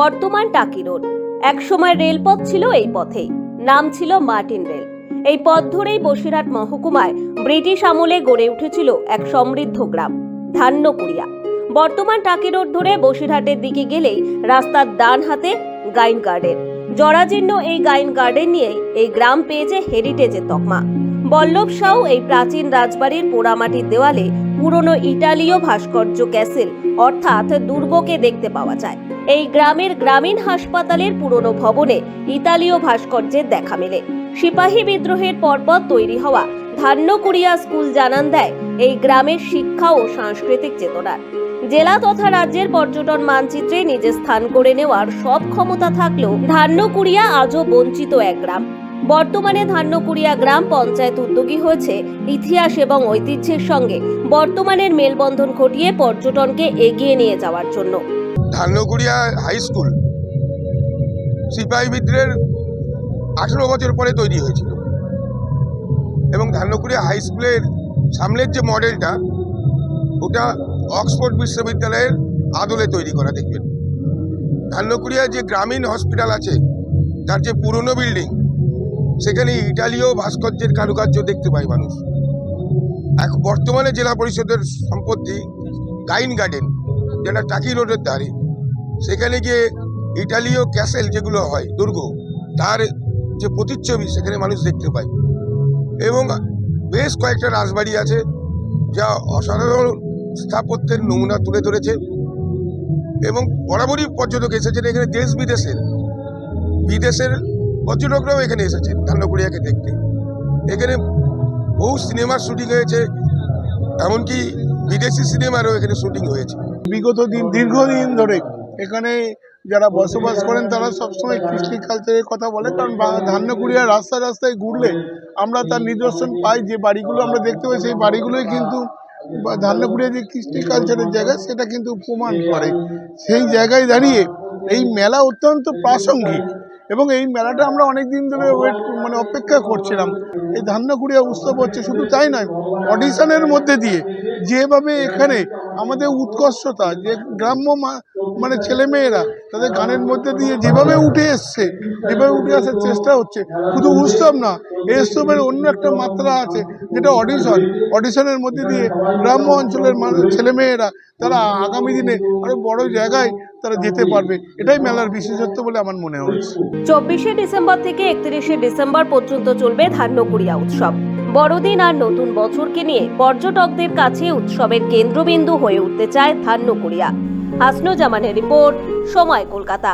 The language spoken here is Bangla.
বর্তমান টাকি রোড। একসময় রেলপথ ছিল এই পথে নাম ছিল মার্টিন রেল। এই পথ ধরেই বসিরহাট মহকুমায় ব্রিটিশ আমলে গড়ে উঠেছিল এক সমৃদ্ধ গ্রাম, ধান্যকুড়িয়া। বর্তমান টাকি রোড ধরে বসিরহাটের দিকে গেলেই রাস্তার ডান হাতে গাইন গার্ডেন। জরাজীর্ণ এই গাইন গার্ডেন নিয়েই এই গ্রাম পেয়েছে হেরিটেজের তকমা। বল্লভ সাউ এই প্রাচীন রাজবাড়ির পোড়ামাটির দেওয়ালে পুরনো ইটালীয় ভাস্কর্য ক্যাসেল, অর্থাৎ দুর্গকে দেখতে পাওয়া যায়। এই গ্রামের গ্রামীণ হাসপাতালের পুরনো ভবনে ইতালীয় ভাস্কর্যের দেখা মেলে। সিপাহী বিদ্রোহের পরপর তৈরি হওয়া ধান্যকুড়িয়া স্কুল জানান দেয়, এই গ্রামের শিক্ষা ও সাংস্কৃতিক চেতনার। জেলা তথা রাজ্যের পর্যটন মানচিত্রে নিজের স্থান করে নেওয়ার সব ক্ষমতা থাকলেও ধান্যকুড়িয়া আজও বঞ্চিত এক গ্রাম। বর্তমানে ধান্যকুড়িয়া গ্রাম পঞ্চায়েত উদ্যোগী হয়েছে ইতিহাস এবং ঐতিহ্যের সঙ্গে বর্তমানের মেলবন্ধন ঘটিয়ে পর্যটনকে এগিয়ে নিয়ে যাওয়ার জন্য। ধান্যকুড়িয়া হাই স্কুল সিপাহী বিদ্রোহের আঠেরো বছর পরে তৈরি হয়েছিল। এবং ধান্যকুড়িয়া হাই স্কুলের সামনের যে মডেলটা, ওটা অক্সফোর্ড বিশ্ববিদ্যালয়ের আদলে তৈরি করা, দেখবেন। ধান্যকুড়িয়া যে গ্রামীণ হসপিটাল আছে, তার যে পুরনো বিল্ডিং সেখানে ইটালীয় ভাস্কর্যের কারুকার্য দেখতে পায় মানুষ। এক বর্তমানে জেলা পরিষদের সম্পত্তি গাইন গার্ডেন, যেটা টাকি রোডের ধারে। সেখানে গিয়ে ইটালীয় ক্যাসেল যেগুলো হয়, দুর্গ, তার যে প্রতিচ্ছবি, সেখানে মানুষ দেখতে পায়। এবং বেশ কয়েকটা রাজবাড়ি আছে, যা অসাধারণ স্থাপত্যের নমুনা তুলে ধরেছে। এবং বরাবরই পর্যটক এসেছেন এখানে দেশ বিদেশের। বিদেশের পর্যটকরাও এখানে এসেছেন ধান্যকুড়িয়াকে দেখতে। এখানে বহু সিনেমার শুটিং হয়েছে, এমনকি বিদেশি সিনেমারও এখানে শুটিং হয়েছে। বিগত দিন, দীর্ঘদিন ধরে এখানে যারা বসবাস করেন, তারা সবসময় কৃষ্টি কালচারের কথা বলে, কারণ ধান্যকুড়িয়া রাস্তায় রাস্তায় ঘুরলে আমরা তার নিদর্শন পাই, যে বাড়িগুলো আমরা দেখতে পাই, সেই বাড়িগুলোই কিন্তু ধান্যকুড়িয়া যে কৃষ্টি কালচারের জায়গা, সেটা কিন্তু প্রমাণ করে। সেই জায়গায় দাঁড়িয়ে এই মেলা অত্যন্ত প্রাসঙ্গিক। এবং এই মেলাটা আমরা অনেক দিন ধরে ওয়েট মানে অপেক্ষা করছিলাম। এই ধান্যকুড়িয়া উৎসব হচ্ছে শুধু তাই নয় অডিশনের মধ্যে দিয়ে যেভাবে এখানে আমাদের উৎকর্ষতা, যে গ্রাম্য মানে ছেলেমেয়েরা তাদের গানের মধ্যে দিয়ে যেভাবে উঠে এসছে, যেভাবে উঠে আসার চেষ্টা হচ্ছে, শুধু উৎসব না এই উৎসবের অন্য একটা মাত্রা আছে, যেটা অডিশন। অডিশনের মধ্যে দিয়ে গ্রাম্য অঞ্চলের মানুষ ছেলেমেয়েরা তারা আগামী দিনে আরও বড় জায়গায় তারা যেতে পারবে, এটাই মেলার বিশেষত্ব বলে আমার মনে হচ্ছে। চব্বিশে ডিসেম্বর থেকে একত্রিশে ডিসেম্বর পর্যন্ত চলবে ধান্যকুড়িয়া উৎসব। বড়দিন আর নতুন বছরকে নিয়ে পর্যটকদের কাছে উৎসবের কেন্দ্রবিন্দু হয়ে উঠতে চায় ধান্যকুড়িয়া হাসনুজামানের রিপোর্ট, সময় কলকাতা।